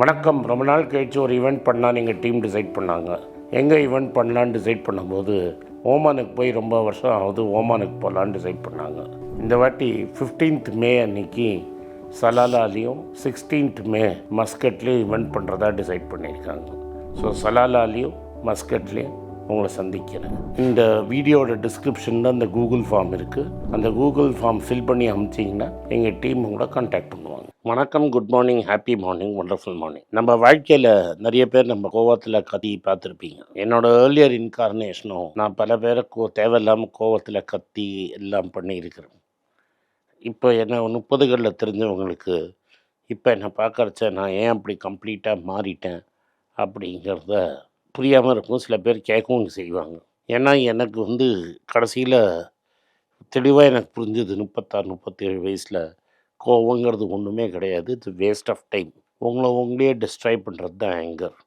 வணக்கம். ரொம்ப நாள் கழிச்சு ஒரு ஈவெண்ட் பண்ணால் நீங்கள் டீம் டிசைட் பண்ணாங்க. எங்கே ஈவெண்ட் பண்ணலான்னு டிசைட் பண்ணும்போது ஓமானுக்கு போய் ரொம்ப வருஷம் ஆகுது ஓமானுக்கு போகலான்னு டிசைட் பண்ணாங்க. இந்த வாட்டி 15th மே அன்னைக்கு சலாலாலையும் 16th மே மஸ்கட்லேயும் ஈவெண்ட் பண்ணுறதா டிசைட் பண்ணியிருக்காங்க. ஸோ சலாலாலையும் மஸ்கட்லேயும் உங்களை சந்திக்கிறேன் இந்த வீடியோட டிஸ்கிரிப்ஷனில் அந்த கூகுள் ஃபார்ம் இருக்குது அந்த கூகுள் ஃபார்ம் ஃபில் பண்ணி அமிச்சிங்கன்னா எங்கள் டீம் உங்களை கான்டாக்ட் பண்ணுவாங்க. வணக்கம் good morning happy morning wonderful morning நம்ம வாழ்க்கையில் நிறைய பேர் நம்ம கோவத்தில் கத்தி பார்த்துருப்பீங்க. என்னோட ஏர்லியர் இன்கார்னேஷனும் நான் பல பேரை கோ தேவையில்லாமல் கோவத்தில் கத்தி எல்லாம் பண்ணியிருக்கிறேன். இப்போ என்ன முப்பதுகளில் தெரிஞ்சவங்களுக்கு இப்போ என்னை பார்க்கறச்ச நான் ஏன் அப்படி கம்ப்ளீட்டாக மாறிட்டேன் அப்படிங்கிறத புரியாமல் இருக்கும். சில பேர் கேட்கவும் செய்வாங்க. ஏன்னா எனக்கு வந்து கடைசியில் தெளிவாக எனக்கு புரிஞ்சது. முப்பத்தாறு முப்பத்தேழு வயசில் கோவங்கிறது ஒன்றுமே கிடையாது. இட்ஸ் வேஸ்ட் ஆஃப் டைம் உங்களை உங்களையே டிஸ்ட்ராய் பண்ணுறது தான் ஆங்கர்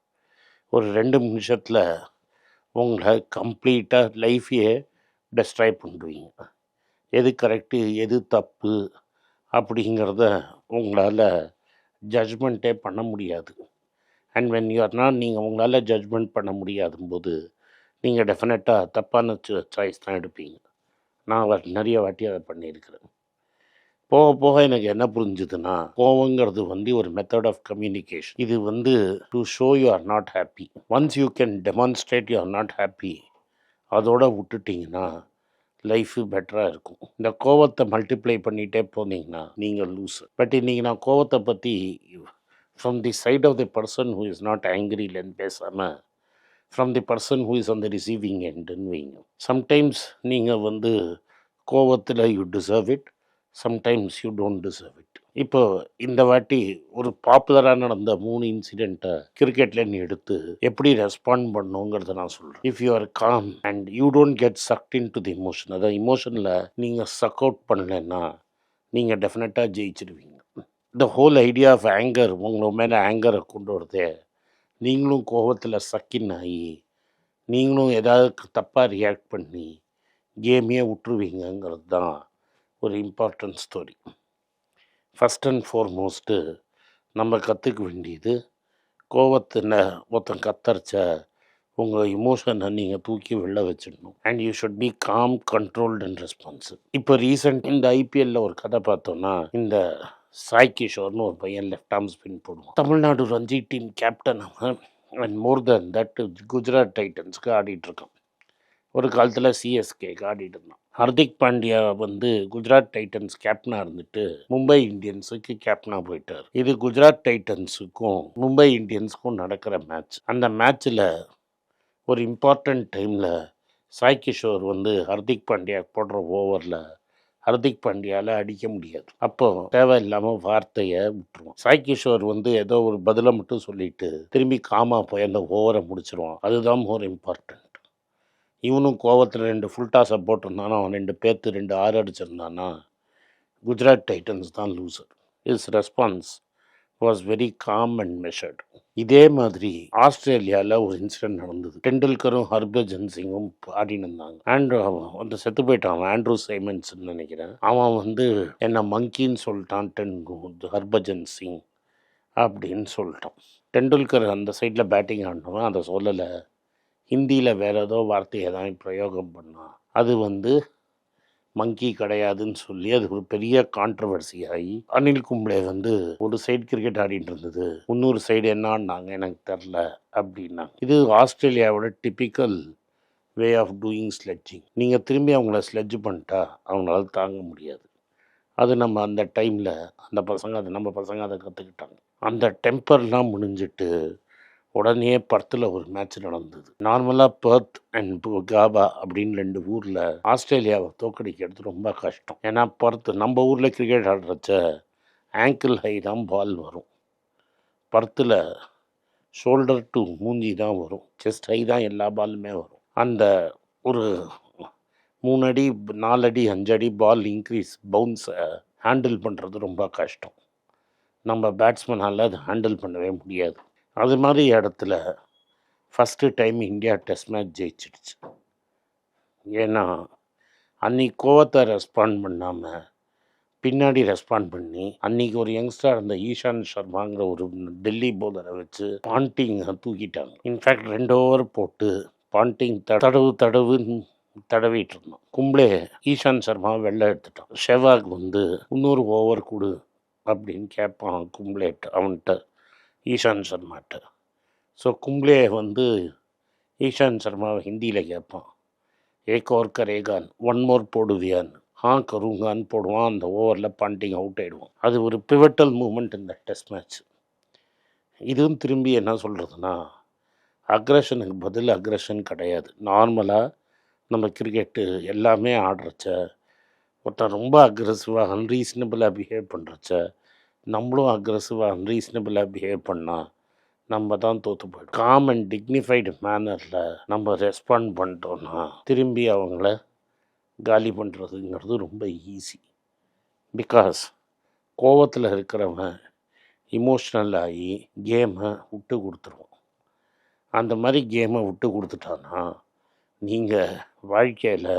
ஒரு ரெண்டு நிமிஷத்தில் உங்களை கம்ப்ளீட்டாக லைஃபையே டிஸ்ட்ராய் பண்ணுவீங்க எது கரெக்டு எது தப்பு அப்படிங்கிறத உங்களால் ஜட்ஜ்மெண்ட்டே பண்ண முடியாது. And when you are not நீங்கள் உங்களால் ஜட்ஜ்மெண்ட் பண்ண முடியாதும் போது நீங்கள் டெஃபினட்டாக தப்பான சாய்ஸ் தான் எடுப்பீங்க. நான் நிறைய வாட்டி அதை பண்ணியிருக்கிறேன். போக போக எனக்கு என்ன புரிஞ்சுதுன்னா கோவங்கிறது வந்து ஒரு மெத்தட் ஆஃப் கம்யூனிகேஷன் இது வந்து to show you are not happy once you can demonstrate you are not happy அதோட விட்டுட்டிங்கன்னா லைஃபு பெட்டராக இருக்கும். இந்த கோவத்தை மல்டிப்ளை பண்ணிகிட்டே போனீங்கன்னா நீங்கள் லூஸ் பட் இன்றைக்கி நான் கோவத்தை பற்றி from the side of the person who is not ஆங்கிரிலன்னு பேசாமல் from the person who is on the receiving எண்டுன்னு வைங்க. சம்டைம்ஸ் நீங்கள் வந்து கோவத்தில் you deserve it sometimes you don't deserve it இப்போ இந்த வாட்டி ஒரு பாப்புலராக நடந்த மூணு இன்சிடெண்ட்டை கிரிக்கெட்ல நீ எடுத்து எப்படி ரெஸ்பாண்ட் பண்ணுங்கிறத நான் சொல்கிறேன் if you are calm and you don't get sucked into the emotion அதாவது இமோஷனில் நீங்கள் சக் அவுட் பண்ணலைன்னா நீங்கள் டெஃபினட்டாக ஜெயிச்சிடுவீங்க the whole idea of anger உங்களை மேலே ஆங்கரை கொண்டு வருது. நீங்களும் கோபத்தில் சக்கின் ஆகி நீங்களும் ஏதாவது தப்பாக ரியாக்ட் பண்ணி கேமையே விட்டுருவீங்கங்கிறது தான் ஒரு important story first and foremost நம்ம கற்றுக்க வேண்டியது கோவத்தில் ஒருத்தன் கத்தரிச்ச உங்கள் இமோஷனை நீங்கள் தூக்கி வெளில வச்சிடணும். And you should be calm controlled and responsive இப்போ ரீசெண்ட் இந்த ஐபிஎல்லில் ஒரு கதை பார்த்தோன்னா இந்த சாய் கிஷோர்னு ஒரு பையன் லெஃப்ட் ஆர்ம் ஸ்பின் போடுவான். தமிழ்நாடு ரஞ்சி டீம் கேப்டன் அவன் and more than that Gujarat டைட்டன்ஸ்க்கு ஆடிட்டுருக்கான் ஒரு காலத்தில் சிஎஸ்கேக்கு ஆடிட்டு இருந்தான். ஹர்திக் பாண்டியா வந்து குஜராத் டைட்டன்ஸ் கேப்டனாக இருந்துட்டு மும்பை இந்தியன்ஸுக்கு கேப்டனாக போயிட்டார். இது குஜராத் டைட்டன்ஸுக்கும் மும்பை இந்தியன்ஸுக்கும் நடக்கிற மேட்ச் அந்த மேட்ச்சில் ஒரு இம்பார்ட்டண்ட் டைமில் சாய் கிஷோர் வந்து ஹர்திக் பாண்டியா போடுற ஓவரில் ஹர்திக் பாண்டியால அடிக்க முடியாது. அப்போ தேவையில்லாமல் வார்த்தையை விட்டுருவோம் சாய் கிஷோர் வந்து ஏதோ ஒரு பதிலை மட்டும் சொல்லிட்டு திரும்பி காமா போய் அந்த ஓவரை முடிச்சிருவான். அதுதான் மோர் இம்பார்ட்டண்ட் இவனும் கோவத்தில் ரெண்டு ஃபுல் டாஸை போட்டிருந்தானா அவன் ரெண்டு பேர்த்து ரெண்டு ஆறு அடிச்சிருந்தானா குஜராத் டைட்டன்ஸ் தான் loser is response was very calm and measured இதே மாதிரி ஆஸ்திரேலியாவில் ஒரு இன்சிடென்ட் நடந்தது. டெண்டுல்கரும் ஹர்பஜன் சிங்கும் ஆடின்னு இருந்தாங்க. ஆண்ட்ரூ அவன் வந்து செத்து போயிட்டான் அவன் ஆண்ட்ரூ சைமன்ஸ் நினைக்கிறேன். அவன் வந்து என்ன மங்கின்னு சொல்லிட்டான் டென் ஹர்பஜன் சிங் அப்படின்னு சொல்லிட்டான். டெண்டுல்கர் அந்த சைடில் பேட்டிங் ஆடினவன் அதை சொல்லலை. ஹிந்தியில் வேறு ஏதோ வார்த்தையை தான் பிரயோகம் பண்ணான். அது வந்து மங்கி கிடையாதுன்னு சொல்லி அது ஒரு பெரிய கான்ட்ரவர்சி ஆகி அனில் கும்ளே வந்து ஒரு சைடு கிரிக்கெட் ஆடிட்டு இருந்தது. இன்னொரு சைடு என்னான்னாங்க எனக்கு தெரில அப்படின்னா இது ஆஸ்திரேலியாவோட typical way of doing sledging நீங்கள் திரும்பி அவங்கள ஸ்லெட்ஜ் பண்ணிட்டா அவங்களால தாங்க முடியாது. அது நம்ம அந்த டைமில் அந்த பசங்க அது நம்ம பசங்க அதை கற்றுக்கிட்டாங்க அந்த டெம்பர்லாம் முடிஞ்சிட்டு உடனே பர்த்தில் ஒரு மேட்ச் நடந்தது. நார்மலாக பர்த் அண்ட் காபா அப்படின்னு ரெண்டு ஊரில் ஆஸ்திரேலியாவை தோக்கடிக்கிறது ரொம்ப கஷ்டம். ஏன்னா பர்த் நம்ம ஊரில் கிரிக்கெட் ஆடுறச்ச ஆங்கிள் ஹை தான் பால் வரும். பர்த்தில் ஷோல்டர் டு மூஞ்சி தான் வரும். செஸ்ட் ஹை தான் எல்லா பாலுமே வரும். அந்த ஒரு மூணு அடி நாலு அடி பால் இன்க்ரீஸ் பவுன்ஸை ஹேண்டில் பண்ணுறது ரொம்ப கஷ்டம். நம்ம பேட்ஸ்மேனால் அதை ஹேண்டில் பண்ணவே முடியாது. அது மாதிரி இடத்துல first time India test match ஜெயிச்சிடுச்சு. ஏன்னா அன்னைக்கு கோவத்தை ரெஸ்பாண்ட் பண்ணாமல் பின்னாடி ரெஸ்பாண்ட் பண்ணி அன்னைக்கு ஒரு யங்ஸ்டர் அந்த ஈஷான் சர்மாங்கிற ஒரு டெல்லி போலரை வச்சு பாண்டிங்கை தூக்கிட்டாங்க. இன்ஃபேக்ட் ரெண்டு ஓவர் போட்டு பாண்டிங் தடவு தடவுன்னு தடவிட்டு இருந்தோம். கும்ளே ஈஷான் சர்மா வெளில எடுத்துட்டான். ஷெவாக் வந்து இன்னொரு ஓவர் கொடு அப்படின்னு கேட்பான் கும்ளேட் அவன்கிட்ட. ஈஷான் சர்மாட்ட. ஸோ கும்ளே வந்து ஈஷான் சர்மாவை ஹிந்தியில் கேட்பான் ஏக் ஓர் கரேகான் ஒன் மோர் போடுவியான். ஆ கருங்கான்னு போடுவான் அந்த ஓவரில் பாண்டிங் அவுட் ஆகிடுவான் அது ஒரு பிவட்டல் மூமெண்ட் இந்த டெஸ்ட் மேட்ச் இதுவும் திரும்பி என்ன சொல்கிறதுனா அக்ரஷனுக்கு பதில் அக்ரஷன் கிடையாது. நார்மலாக நம்ம கிரிக்கெட்டு எல்லாமே ஆடுறச்ச ஒருத்தன் ரொம்ப அக்ரெசிவாக அன்ரீசனபிளாக பிஹேவ் பண்ணுறச்ச நம்மளும் அக்ரஸிவாக அன்ரீசனபிளாக பிஹேவ் பண்ணால் நம்ம தான் தோற்று போயிடும். காம் அண்ட் டிக்னிஃபைடு மேனரில் நம்ம ரெஸ்பாண்ட் பண்ணிட்டோன்னா திரும்பி அவங்கள காலி பண்ணுறதுங்கிறது ரொம்ப ஈஸி பிகாஸ் கோவத்தில் இருக்கிறவன் இமோஷ்னல் ஆகி கேமை விட்டு கொடுத்துருவோம் அந்த மாதிரி கேமை விட்டு கொடுத்துட்டான்னா நீங்கள் வாழ்க்கையில்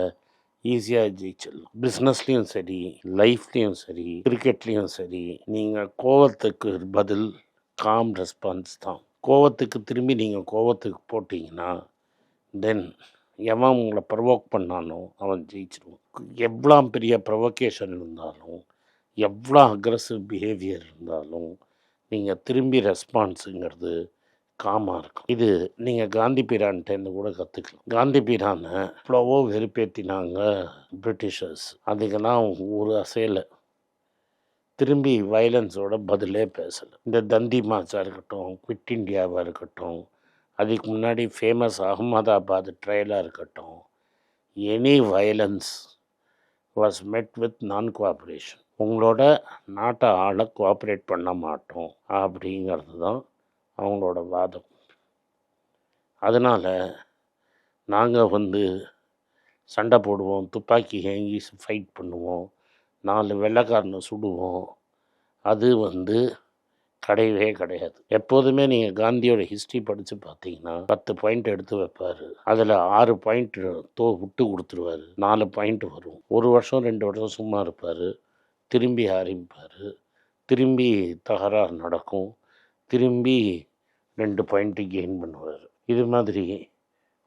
ஈஸியாக ஜெயிச்சிடலாம். பிஸ்னஸ்லேயும் சரி லைஃப்லேயும் சரி கிரிக்கெட்லேயும் சரி நீங்கள் கோவத்துக்கு பதில் காம் ரெஸ்பான்ஸ் தான். கோவத்துக்கு திரும்பி நீங்கள் கோவத்துக்கு போட்டிங்கன்னா தென் எவன் உங்களை ப்ரொவோக் பண்ணானோ அவன் ஜெயிச்சிருவான். எவ்வளோ பெரிய ப்ரொவோகேஷன் இருந்தாலும் எவ்வளோ அக்ரஸிவ் பிஹேவியர் இருந்தாலும் நீங்கள் திரும்பி ரெஸ்பான்ஸுங்கிறது காமாக இருக்கும். இது நீங்கள் காந்தி பீரான்ட்டேருந்து கூட கற்றுக்கலாம் காந்தி பீரானை எவ்வளவோ வெறுப்பேற்றினாங்க பிரிட்டிஷர்ஸ். அதுக்கெல்லாம் ஒரு அசையலை. திரும்பி வயலன்ஸோட பதிலே பேசலை. இந்த தந்தி மார்ச்சாக இருக்கட்டும் குவிட் இண்டியாவாக இருக்கட்டும் அதுக்கு முன்னாடி ஃபேமஸ் அகமதாபாத் ட்ரையலாக இருக்கட்டும் any violence was met with non cooperation உங்களோட நாட்டை ஆளை கோஆப்ரேட் பண்ண மாட்டோம் அப்படிங்கிறது தான் அவங்களோட வாதம். அதனால் நாங்கள் வந்து சண்டை போடுவோம் துப்பாக்கி ஏங்கி ஃபைட் பண்ணுவோம் நாலு வெள்ளைக்காரனை சுடுவோம். அது வந்து கிடையவே கிடையாது. எப்போதுமே நீங்கள் காந்தியோட ஹிஸ்ட்ரி படித்து பார்த்தீங்கன்னா பத்து பாயிண்ட் எடுத்து வைப்பார். அதில் ஆறு பாயிண்ட் தோ விட்டு கொடுத்துருவாரு. நாலு பாயிண்ட் வரும். ஒரு வருஷம் ரெண்டு வருஷம் சும்மா இருப்பார். திரும்பி ஆரம்பிப்பார் திரும்பி தகராறு நடக்கும். திரும்பி ரெண்டு பாயிண்ட்டு கெயின் பண்ணுவார். இது மாதிரி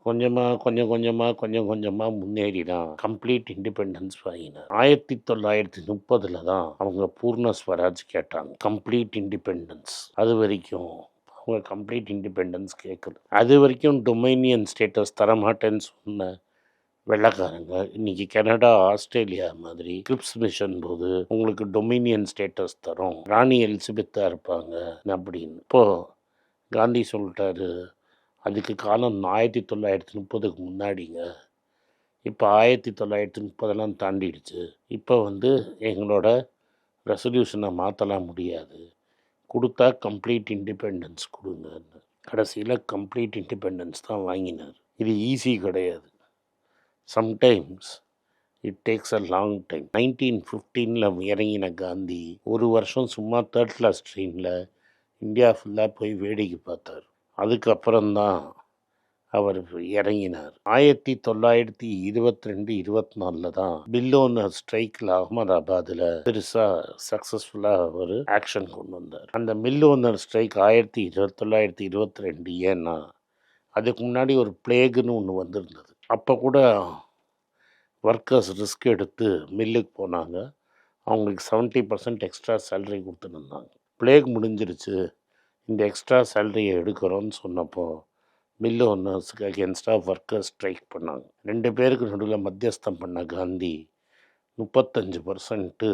கொஞ்சமாக கொஞ்சம் கொஞ்சமாக கொஞ்சம் கொஞ்சமாக முன்னேறி தான் கம்ப்ளீட் இண்டிபெண்டன்ஸ் வாங்கினார். ஆயிரத்தி தொள்ளாயிரத்தி முப்பதில் தான் அவங்க பூர்ண ஸ்வராஜ் கேட்டாங்க. கம்ப்ளீட் இண்டிபெண்டன்ஸ் அது வரைக்கும் அவங்க கம்ப்ளீட் இண்டிபெண்டன்ஸ் கேட்குது அது வரைக்கும் டொமைனியன் ஸ்டேட்டஸ் தரமாட்டேன்னு சொன்ன வெள்ளைக்காரங்க. இன்னைக்கு கனடா ஆஸ்திரேலியா மாதிரி கிரிப்ஸ் மிஷன் போது உங்களுக்கு டொமினியன் ஸ்டேட்டஸ் தரும். ராணி எலிசபெத்தாக இருப்பாங்க அப்படின்னு. இப்போது காந்தி சொல்லிட்டாரு அதுக்கு காலம் ஆயிரத்தி தொள்ளாயிரத்தி முப்பதுக்கு முன்னாடிங்க. இப்போ ஆயிரத்தி தொள்ளாயிரத்தி முப்பதெல்லாம் தாண்டிடுச்சு. இப்போ வந்து எங்களோட ரெசல்யூஷனை மாற்றலாம் முடியாது. கொடுத்தா கம்ப்ளீட் இண்டிபெண்டன்ஸ் கொடுங்கன்னு. கடைசியில் கம்ப்ளீட் இண்டிபெண்டன்ஸ் தான் வாங்கினார். இது ஈஸி கிடையாது. Sometimes it takes a long time nineteen ஃபிஃப்டீனில் இறங்கின காந்தி ஒரு வருஷம் சும்மா தேர்ட் கிளாஸ் ட்ரெயினில் இந்தியா ஃபுல்லாக போய் வேடிக்கை பார்த்தார். அதுக்கப்புறம்தான் அவர் இறங்கினார். ஆயிரத்தி தொள்ளாயிரத்தி இருபத்தி ரெண்டு இருபத்தி நாலில் தான் பில்லோன ஸ்ட்ரைக்கில் அகமதாபாத்தில் பெருசாக சக்ஸஸ்ஃபுல்லாக அவர் ஆக்ஷன் கொண்டு வந்தார். அந்த மில்லோனர் ஸ்ட்ரைக் ஆயிரத்தி இருபத்தி தொள்ளாயிரத்தி இருபத்தி ரெண்டு ஏன்னா அதுக்கு முன்னாடி ஒரு பிளேகுன்னு ஒன்று வந்திருந்தது. அப்போ கூட ஒர்க்கர்ஸ் ரிஸ்க் எடுத்து மில்லுக்கு போனாங்க. அவங்களுக்கு செவன்ட்டி பர்சன்ட் எக்ஸ்ட்ரா சேலரி கொடுத்துருந்தாங்க பிளேக் முடிஞ்சிருச்சு. இந்த எக்ஸ்ட்ரா சேலரியை எடுக்கிறோன்னு சொன்னப்போ மில்லு ஒன்னர்ஸுக்கு அகேன்ஸ்டாக ஒர்க்கர்ஸ் ஸ்ட்ரைக் பண்ணாங்க. ரெண்டு பேருக்கு நடுவில் மத்தியஸ்தம் பண்ண காந்தி முப்பத்தஞ்சு பர்சன்ட்டு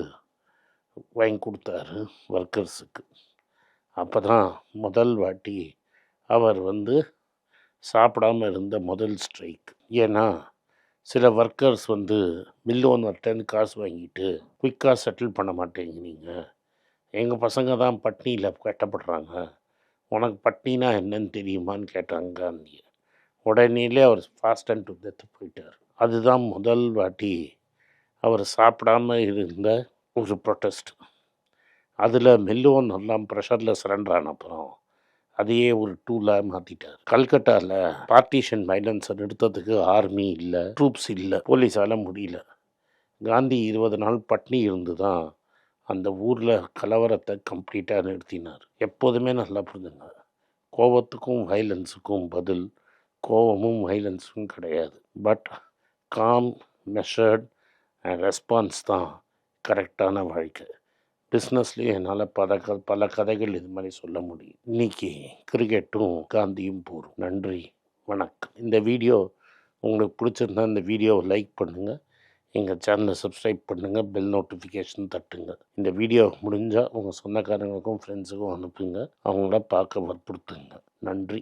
வாங்கி கொடுத்தாரு ஒர்க்கர்ஸுக்கு அப்போ தான் முதல் வாட்டி அவர் வந்து சாப்பிடாம இருந்த முதல் ஸ்ட்ரைக்கு ஏன்னா சில ஒர்க்கர்ஸ் வந்து மில் ஓனர்கிட்டேருந்து காசு வாங்கிட்டு குயிக்காக செட்டில் பண்ண மாட்டேங்கிறீங்க எங்கள் பசங்க தான் பட்னியில் கட்டப்படுறாங்க. உனக்கு பட்னினா என்னன்னு தெரியுமான்னு கேட்டாங்க காந்தி உடனேலே அவர் ஃபாஸ்ட் அண்ட் டு டெத்து போயிட்டார். அதுதான் முதல் வாட்டி அவர் சாப்பிடாம இருந்த ஒரு ப்ரொட்டஸ்ட் அதில் மெல்லுவோன் எல்லாம் ப்ரெஷரில் சரண்டர் ஆன அப்புறம் அதையே ஒரு டூலாக மாற்றிட்டார் கல்கட்டாவில் பார்ட்டிஷன் வைலன்ஸை நிறுத்தத்துக்கு ஆர்மி இல்லை ட்ரூப்ஸ் இல்லை போலீஸால் முடியல. காந்தி இருபது நாள் பட்னி இருந்து தான் அந்த ஊரில் கலவரத்தை கம்ப்ளீட்டாக நிறுத்தினார். எப்போதுமே நல்லா புரிஞ்சுங்க. கோபத்துக்கும் வைலன்ஸுக்கும் பதில் கோபமும் வைலன்ஸும் கிடையாது. But calm measured and response தான் கரெக்டான வாழ்க்கை. பிஸ்னஸ்லேயும் என்னால் பல க பல கதைகள் இது மாதிரி சொல்ல முடியும். இன்னைக்கு கிரிக்கெட்டும் காந்தியும் போகும் நன்றி வணக்கம். இந்த வீடியோ உங்களுக்கு பிடிச்சிருந்தா இந்த வீடியோவை லைக் பண்ணுங்கள் எங்கள் சேனலை சப்ஸ்கிரைப் பண்ணுங்கள் பெல் நோட்டிஃபிகேஷன் தட்டுங்க. இந்த வீடியோ முடிஞ்சால் உங்கள் சொந்தக்காரங்களுக்கும் ஃப்ரெண்ட்ஸுக்கும் அனுப்புங்க. அவங்கள பார்க்க வற்புறுத்துங்க. நன்றி.